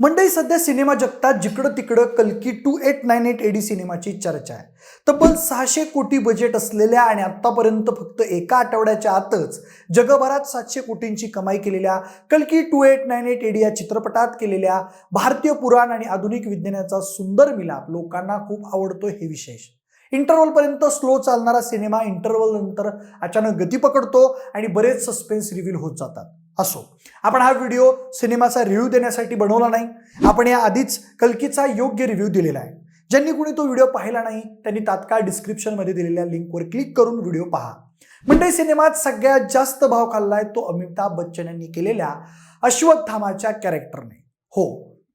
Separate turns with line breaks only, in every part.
मंडळी सध्या सिनेमा जगतात जिकडं तिकडं कल्की two eight nine eight AD सिनेमाची चर्चा आहे. तब्बल सहाशे कोटी बजेट असलेल्या आणि आत्तापर्यंत फक्त एका आठवड्याच्या आतच जगभरात सातशे कोटींची कमाई केलेल्या कल्की two eight nine eight AD या चित्रपटात केलेल्या भारतीय पुराण आणि आधुनिक विज्ञानाचा सुंदर मिलाप लोकांना खूप आवडतो हे विशेष. इंटरवलपर्यंत स्लो चालणारा सिनेमा इंटरवल नंतर अचानक गती पकडतो आणि बरेच सस्पेन्स रिव्हील होत जातात. असो. आपण हा व्हिडिओ सिनेमाचा रिव्ह्यू देण्यासाठी बनवला नाही. आपण या आधीच कल्कीचा योग्य रिव्ह्यू दिलेला आहे. ज्यांनी कुणी तो व्हिडिओ पाहिला नाही त्यांनी तात्काळ डिस्क्रिप्शनमध्ये दिलेल्या लिंकवर क्लिक करून व्हिडिओ पहा. म्हणजे सिनेमात सगळ्यात जास्त भाव खाल्लाय तो अमिताभ बच्चन यांनी केलेल्या अश्वत्थामाच्या कॅरेक्टरने हो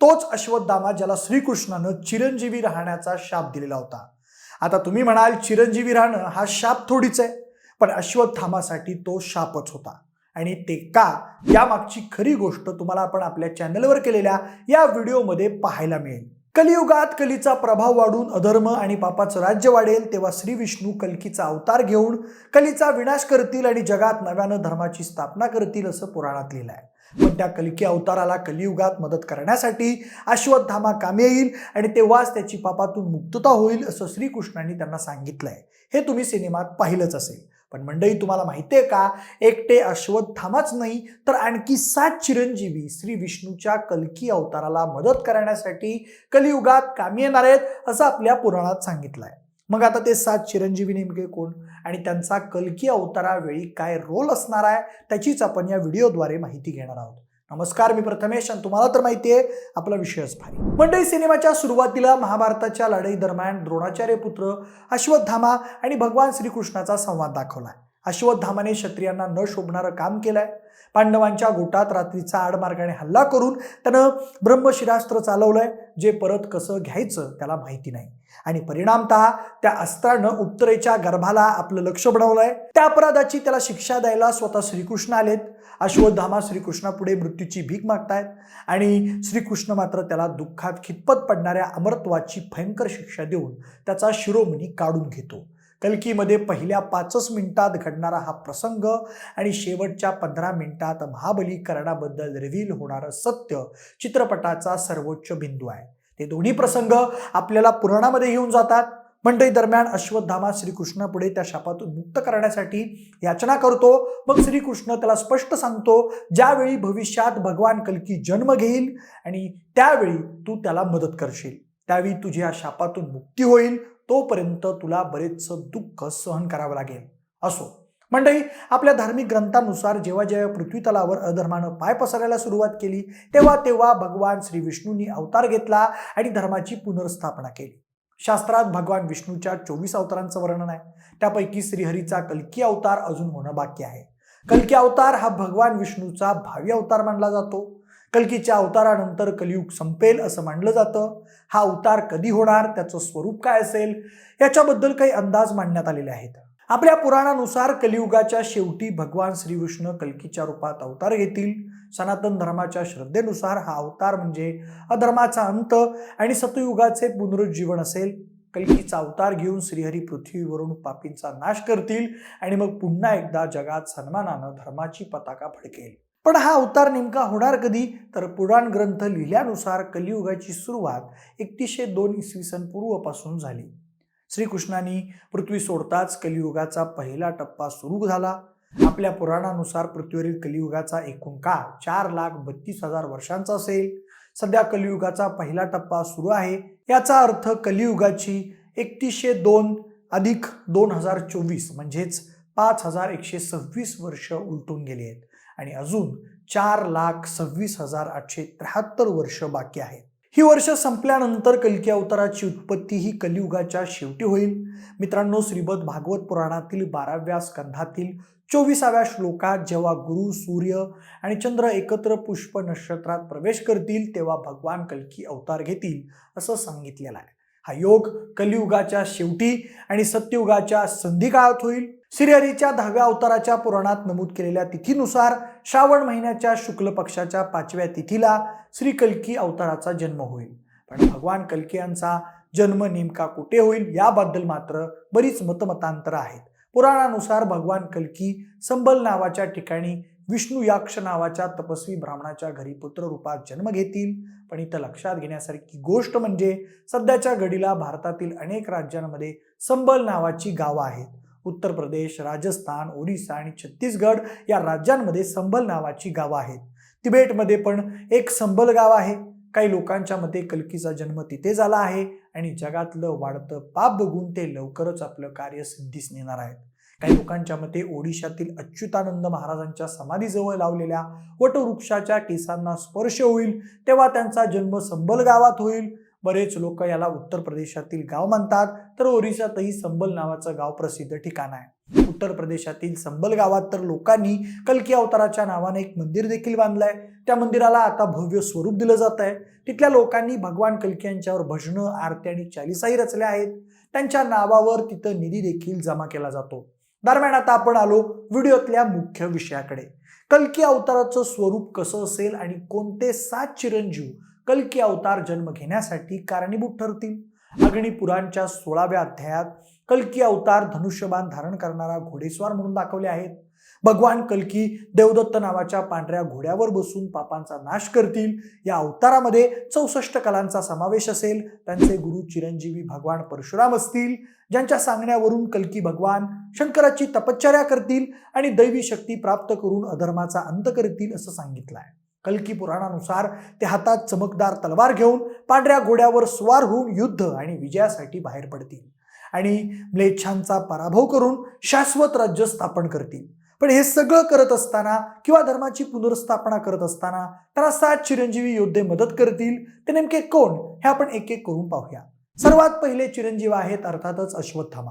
तोच अश्वत्थामा ज्याला श्रीकृष्णानं चिरंजीवी राहण्याचा शाप दिलेला होता. आता तुम्ही म्हणाल चिरंजीवी राहणं हा शाप थोडीच आहे पण अश्वत्थामासाठी तो शापच होता. आणि ते का? यामागची खरी गोष्ट तुम्हाला आपण आपल्या चॅनलवर केलेल्या या व्हिडिओमध्ये पाहायला मिळेल. कलियुगात कलीचा प्रभाव वाढून अधर्म आणि पापाचं राज्य वाढेल तेव्हा श्री विष्णू कलकीचा अवतार घेऊन कलीचा विनाश करतील आणि जगात नव्यानं धर्माची स्थापना करतील असं पुराणात लिहिलं आहे पण त्या कल्की अवताराला कलियुगात मदत करण्यासाठी अश्वत्थामा कामी येईल आणि तेव्हाच त्याची पापातून मुक्तता होईल असं श्रीकृष्णांनी त्यांना सांगितलंय. हे तुम्ही सिनेमात पाहिलंच असेल. पण मंडळी तुम्हाला माहिती आहे का? एकटे अश्वत्थामाच नाही तर आणखी सात चिरंजीवी श्री विष्णूच्या कल्की अवताराला मदत करण्यासाठी कलियुगात कामी येणार आहेत असं आपल्या पुराणात सांगितलं आहे मग आता ते सात चिरंजीवी नेमके कोण? आणि त्यांचा कल्की अवतारावेळी काय रोल असणार आहे? त्याचीच आपण या व्हिडिओद्वारे माहिती घेणार आहोत. नमस्कार मी प्रथमेश आणि तुम्हाला तर माहिती आहे आपला विषयच भारी. मंडळी सिनेमाच्या सुरुवातीला महाभारताच्या लढाई दरम्यान द्रोणाचार्य पुत्र अश्वत्थामा आणि भगवान श्रीकृष्णाचा संवाद दाखवलाय अश्वत्थामाने क्षत्रियांना न शोभणारं काम केलंय. पांडवांच्या गोटात रात्रीचा आडमार्गाने हल्ला करून त्यानं ब्रह्मशिरास्त्र चालवलंय. जे परत कसं घ्यायचं त्याला माहिती नाही. आणि परिणामतः त्या अस्त्रानं उत्तरेच्या गर्भाला आपलं लक्ष बनवलंय त्या अपराधाची त्याला शिक्षा द्यायला स्वतः श्रीकृष्ण आलेत. अश्वत्थामा श्रीकृष्णापुढे मृत्यूची भीक मागतायत. आणि श्रीकृष्ण मात्र त्याला दुःखात खितपत पडणाऱ्या अमरत्वाची भयंकर शिक्षा देऊन त्याचा शिरोमणी काढून घेतो. कलकीमध्ये पहिल्या पाचच मिनिटात घडणारा हा प्रसंग आणि शेवटच्या पंधरा मिनिटात महाबलीकरणाबद्दल रिव्हील होणारं सत्य चित्रपटाचा सर्वोच्च बिंदू आहे. ते दोन्ही प्रसंग आपल्याला पुराणामध्ये घेऊन जातात. मंडई दरम्यान अश्वत्थामा श्रीकृष्णापुढे त्या शापातून मुक्त करण्यासाठी याचना करतो. मग श्रीकृष्ण त्याला स्पष्ट सांगतो ज्यावेळी भविष्यात भगवान कलकी जन्म घेईल आणि त्यावेळी तू त्याला मदत करशील. त्यावेळी तुझी या शापातून मुक्ती होईल. तोपर्यंत तुला बरेचसं दुःख सहन करावं लागेल. असो. मंडळी आपल्या धार्मिक ग्रंथानुसार जेव्हा जेव्हा पृथ्वी तलावर अधर्मानं पाय पसरायला सुरुवात केली तेव्हा तेव्हा भगवान श्री विष्णूंनी अवतार घेतला आणि धर्माची पुनर्स्थापना केली. शास्त्रात भगवान विष्णूच्या चोवीस अवतारांचं वर्णन आहे. त्यापैकी श्रीहरीचा कल्की अवतार अजून होणं बाकी आहे. कल्की अवतार हा भगवान विष्णूचा भावी अवतार मानला जातो. कलकीच्या अवतारानंतर कलियुग संपेल असं मानलं जातं. हा अवतार कधी होणार? त्याचं स्वरूप काय असेल? याच्याबद्दल काही अंदाज मांडण्यात आलेले आहेत. आपल्या पुराणानुसार कलियुगाच्या शेवटी भगवान श्रीकृष्ण कलकीच्या रूपात अवतार घेतील. सनातन धर्माच्या श्रद्धेनुसार हा अवतार म्हणजे अधर्माचा अंत आणि सतयुगाचे पुनरुज्जीवन असेल. कलकीचा अवतार घेऊन श्रीहरी पृथ्वीवरून पापींचा नाश करतील आणि मग पुन्हा एकदा जगात सन्मानानं धर्माची पताका फडकेल. पण हा अवतार नेमका होणार कधी? तर पुराण ग्रंथ लिहिल्यानुसार कलियुगाची सुरुवात एकतीसशे दोन इसवी सन पूर्वपासून झाली. श्रीकृष्णाने पृथ्वी सोडताच कलियुगाचा पहिला टप्पा सुरू झाला. आपल्या पुराणानुसार पृथ्वीवरील कलियुगाचा एकूण काळ चार लाख बत्तीस हजार वर्षांचा असेल. सध्या कलियुगाचा पहिला टप्पा सुरू आहे. याचा अर्थ कलियुगाची एकतीसशे दोन अधिक दोन हजार चोवीस म्हणजेच पाच हजार एकशे सव्वीस वर्ष उलटून गेली आहेत. आणि अजून चार लाख सव्वीस हजार आठशे त्र्याहत्तर वर्ष बाकी आहेत. ही वर्ष संपल्यानंतर कलकी अवताराची उत्पत्ती ही कलियुगाच्या शेवटी होईल. मित्रांनो श्रीमद भागवत पुराणातील बाराव्या स्कंधातील चोवीसाव्या श्लोकात जेव्हा गुरु सूर्य आणि चंद्र एकत्र पुष्प नक्षत्रात प्रवेश करतील तेव्हा भगवान कल्की अवतार घेतील असं सांगितलेलं आहे. हा योग कलियुगाच्या शेवटी आणि सत्ययुगाच्या संधी काळात होईल. श्रीहरीच्या दहाव्या अवताराच्या पुराणात नमूद केलेल्या तिथीनुसार श्रावण महिन्याच्या शुक्ल पक्षाच्या पाचव्या तिथीला श्री कल्की अवताराचा जन्म होईल. पण भगवान कल्की यांचा जन्म नेमका कुठे होईल याबद्दल मात्र बरीच मतमतांतर आहेत. पुराणानुसार भगवान कल्की संबल नावाच्या ठिकाणी विष्णू याक्ष नावाच्या तपस्वी ब्राह्मणाच्या घरी पुत्र रूपात जन्म घेतील. पण इथं लक्षात घेण्यासारखी गोष्ट म्हणजे सध्याच्या घडीला भारतातील अनेक राज्यांमध्ये संबल नावाची गावं आहेत. उत्तर प्रदेश राजस्थान ओडिसा आणि छत्तीसगड या राज्यांमध्ये संबल नावाची गावं आहेत. तिबेटमध्ये पण एक संबल गाव आहे. काही लोकांच्या मते कल्कीचा जन्म तिथे झाला आहे आणि जगातलं वाढतं पाप बघून ते लवकरच आपलं कार्य सिद्धीस नेणार आहेत. काही लोकांच्या मते ओडिशातील अच्युतानंद महाराजांच्या समाधीजवळ लावलेल्या वटवृक्षाच्या केसांना स्पर्श होईल तेव्हा त्यांचा जन्म संबल गावात होईल. बरेच लोक याला उत्तर प्रदेशातील गाव म्हणतात तर ओरिसातही संबल नावाचं गाव प्रसिद्ध ठिकाण आहे. उत्तर प्रदेशातील संबल गावात तर लोकांनी कलकी अवताराच्या नावाने एक मंदिर देखील बांधलंय. त्या मंदिराला आता भव्य स्वरूप दिलं जात आहे. तिथल्या लोकांनी भगवान कलकी यांच्यावर भजनं आरती आणि चालिसाही रचल्या आहेत. त्यांच्या नावावर तिथं निधी देखील जमा केला जातो. दरम्यान आता आपण आलो व्हिडिओतल्या मुख्य विषयाकडे. कल्की अवताराचं स्वरूप कसं असेल आणि कोणते सात चिरंजीव कल्की अवतार जन्म घेण्यासाठी कारणीभूत ठरतील? अग्निपुराणच्या सोळाव्या अध्यायात कल्की अवतार धनुष्यबाण धारण करणारा घोडेस्वार म्हणून दाखवले आहेत. भगवान कल्की देवदत्त नावाच्या पांढऱ्या घोड्यावर बसून पापांचा नाश करतील. या अवतारामध्ये चौसष्ट कलांचा समावेश असेल. त्यांचे गुरु चिरंजीवी भगवान परशुराम असतील. ज्यांच्या सांगण्यावरून कल्की भगवान शंकराची तपश्चर्या करतील आणि दैवी शक्ती प्राप्त करून अधर्माचा अंत करतील असं सांगितलं आहे कल्की पुराणानुसार ते हातात चमकदार तलवार घेऊन पांढऱ्या घोड्यावर स्वार होऊन युद्ध आणि विजयासाठी बाहेर पडतील आणि म्लेच्छांचा पराभव करून शाश्वत राज्य स्थापन करतील. पण हे सगळं करत असताना किंवा धर्माची पुनर्स्थापना करत असताना त्यांना सात चिरंजीवी योद्धे मदत करतील ते नेमके कोण? हे आपण एक एक करून पाहूया. सर्वात पहिले चिरंजीव आहेत अर्थातच अश्वत्थामा.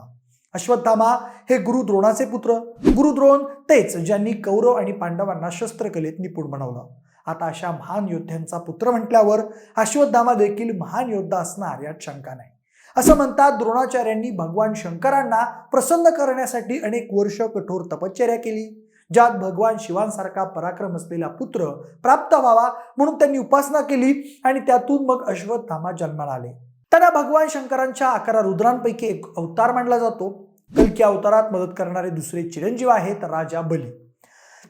अश्वत्थामा हे गुरु द्रोणाचे पुत्र. गुरुद्रोण तेच ज्यांनी कौरव आणि पांडवांना शस्त्रकलेत निपुण बनवलं. आता अशा महान योद्ध्यांचा पुत्र म्हटल्यावर अश्वत्थामा देखील महान योद्धा असणार यात शंका नाही. असं म्हणतात द्रोणाचार्यांनी भगवान शंकरांना प्रसन्न करण्यासाठी अनेक वर्ष कठोर तपश्चर्या केली ज्यात भगवान शिवांसारखा पराक्रम असलेला पुत्र प्राप्त व्हावा म्हणून त्यांनी उपासना केली आणि त्यातून मग अश्वत्थामा जन्माला आले. त्यांना भगवान शंकरांच्या अकरा रुद्रांपैकी एक अवतार मानला जातो. कलकी अवतारात मदत करणारे दुसरे चिरंजीव आहेत राजा बली.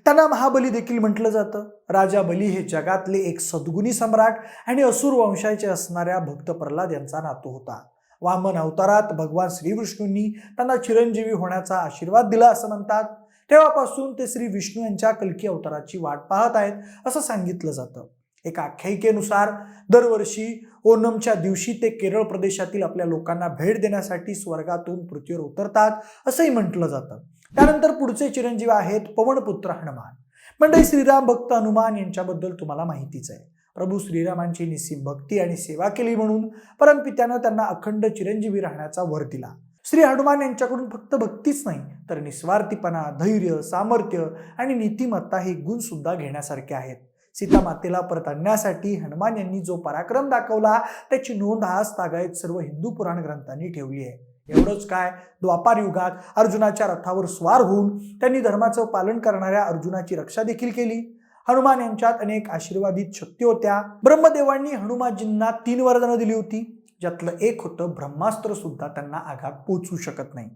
त्यांना महाबली देखील म्हटलं जातं. राजा बली हे जगातले एक सद्गुणी सम्राट आणि असुर वंशाचे असणाऱ्या भक्त प्रल्हाद यांचा नातू होता. वामन अवतारात भगवान श्रीविष्णूंनी त्यांना चिरंजीवी होण्याचा आशीर्वाद दिला असं म्हणतात. तेव्हापासून ते श्री विष्णू यांच्या कल्की अवताराची वाट पाहत आहेत असं सांगितलं जातं. एका आख्यायिकेनुसार दरवर्षी ओणमच्या दिवशी ते केरळ प्रदेशातील आपल्या लोकांना भेट देण्यासाठी स्वर्गातून पृथ्वीवर उतरतात असंही म्हटलं जातं. त्यानंतर पुढचे चिरंजीव आहेत पवनपुत्र हनुमान. मंडळी श्रीराम भक्त हनुमान यांच्याबद्दल तुम्हाला माहितीच आहे. प्रभू श्रीरामांची निस्सीम भक्ती आणि सेवा केली म्हणून परमपित्यानं त्यांना अखंड चिरंजीवी राहण्याचा वर दिला. श्री हनुमान यांच्याकडून फक्त भक्तीच नाही तर निस्वार्थीपणा धैर्य सामर्थ्य आणि नीतिमत्ता हे गुण सुद्धा घेण्यासारखे आहेत. सीता मातेला परत आणण्यासाठी हनुमान यांनी जो पराक्रम दाखवला त्याची नोंद आज तागायत सर्व हिंदू पुराण ग्रंथांनी ठेवली आहे. एवढंच काय द्वापार युगात अर्जुनाच्या रथावर स्वार होऊन त्यांनी धर्माचं पालन करणाऱ्या अर्जुनाची रक्षा देखील केली. हनुमान यांच्यात अनेक आशीर्वादित शक्ती होत्या. ब्रह्मदेवांनी हनुमानजींना तीन वरदानं दिली होती. ज्यातलं एक होतं ब्रह्मास्त्र सुद्धा त्यांना आघात पोचू शकत नाही.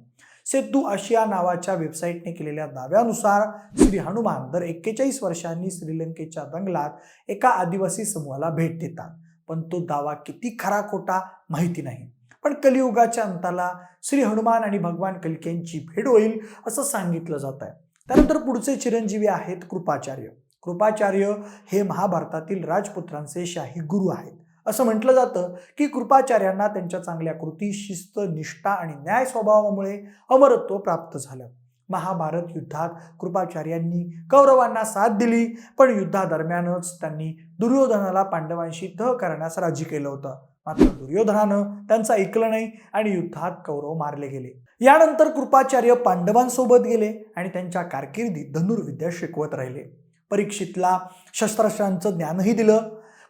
सेतू आशिया नावाच्या वेबसाईटने केलेल्या दाव्यानुसार श्री हनुमान दर एक्केचाळीस वर्षांनी श्रीलंकेच्या जंगलात एका आदिवासी समूहाला भेट देतात. पण तो दावा किती खरा खोटा माहिती नाही. पण कलियुगाच्या अंताला श्री हनुमान आणि भगवान कल्क्यांची भेट होईल असं सांगितलं जात आहे त्यानंतर पुढचे चिरंजीवी आहेत कृपाचार्य. कृपाचार्य हे महाभारतातील राजपुत्रांचे शाही गुरु आहेत. असं म्हटलं जातं की कृपाचार्यांना त्यांच्या चांगल्या कृती शिस्त निष्ठा आणि न्याय स्वभावामुळे अमरत्व प्राप्त झालं. महाभारत युद्धात कृपाचार्यांनी कौरवांना साथ दिली पण युद्धादरम्यानच त्यांनी दुर्योधनाला पांडवांशी तह करण्यास राजी केलं होतं. मात्र दुर्योधनानं त्यांचं ऐकलं नाही आणि युद्धात कौरव मारले गेले. यानंतर कृपाचार्य पांडवांसोबत गेले आणि त्यांच्या कारकिर्दीत धनुर्विद्या शिकवत राहिले. परीक्षितला शस्त्रास्त्रांचं ज्ञानही दिलं.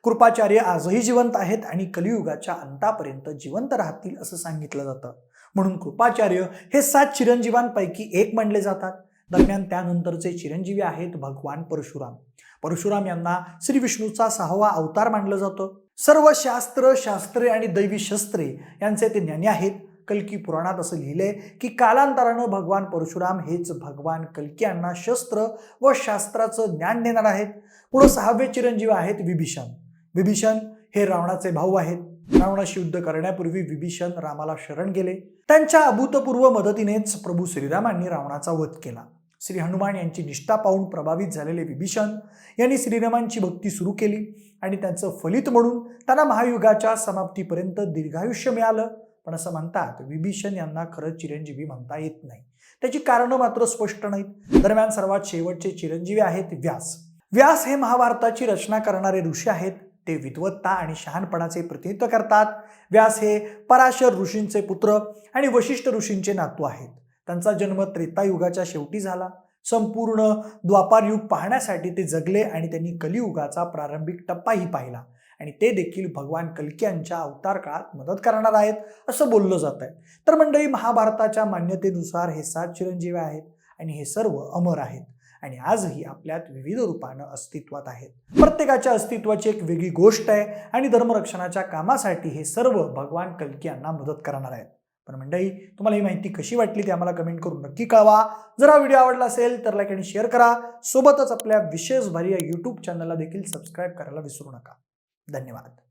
कृपाचार्य आजही जिवंत आहेत आणि कलियुगाच्या अंतापर्यंत जिवंत राहतील असं सांगितलं जातं. म्हणून कृपाचार्य हे सात चिरंजीवांपैकी एक मानले जातात. दरम्यान त्यानंतरचे चिरंजीवी आहेत भगवान परशुराम. परशुराम यांना श्री विष्णूचा सहावा अवतार मानलं जातं. सर्व शास्त्र शास्त्रे आणि दैवी शस्त्रे यांचे ते ज्ञानी आहेत. कल्की पुराणात असं लिहिलंय की कालांतरानं भगवान परशुराम हेच भगवान कल्की यांना शस्त्र व शास्त्राचं ज्ञान देणार आहेत. पुढं सहावे चिरंजीव आहेत विभीषण. विभीषण हे रावणाचे भाऊ आहेत. रावणाशी युद्ध करण्यापूर्वी विभीषण रामाला शरण गेले. त्यांच्या अभूतपूर्व मदतीनेच प्रभू श्रीरामांनी रावणाचा वध केला. श्री हनुमान यांची निष्ठा पाहून प्रभावित झालेले विभीषण यांनी श्रीरामांची भक्ती सुरू केली आणि त्यांचं फलित म्हणून त्यांना महायुगाच्या समाप्तीपर्यंत दीर्घायुष्य मिळालं. पण असं म्हणतात विभीषण यांना खरं चिरंजीवी म्हणता येत नाही. त्याची कारणं मात्र स्पष्ट नाहीत. दरम्यान सर्वात शेवटचे चिरंजीवी आहेत व्यास. व्यास हे महाभारताची रचना करणारे ऋषी आहेत. ते विद्वत्ता आणि शहाणपणाचे प्रतिनिधित्व करतात. व्यास हे पराशर ऋषींचे पुत्र आणि वशिष्ठ ऋषींचे नातू आहेत. त्यांचा जन्म त्रेतायुगाच्या शेवटी झाला. संपूर्ण द्वापार युग पाहण्यासाठी ते जगले आणि त्यांनी कलियुगाचा प्रारंभिक टप्पाही पाहिला. आणि ते देखील भगवान कल्की यांच्या अवतार काळात मदत करणार आहेत असं बोललं जात आहे. तर मंडळी महाभारताच्या मान्यतेनुसार हे सात चिरंजीवी आहेत आणि हे सर्व अमर आहेत आणि आजही आपल्यात विविध रूपानं अस्तित्वात आहेत. प्रत्येकाच्या अस्तित्वाची एक वेगळी गोष्ट आहे आणि धर्मरक्षणाच्या कामासाठी हे सर्व भगवान कल्की यांना मदत करणार आहेत. पण मंडळी तुम्हाला ही माहिती कशी वाटली ते आम्हाला कमेंट करून नक्की कळवा. जर हा व्हिडिओ आवडला असेल तर लाईक आणि शेअर करा. सोबतच आपल्या विशेष भारी या यूट्यूब चॅनलला देखील सबस्क्राईब करायला विसरू नका. धन्यवाद.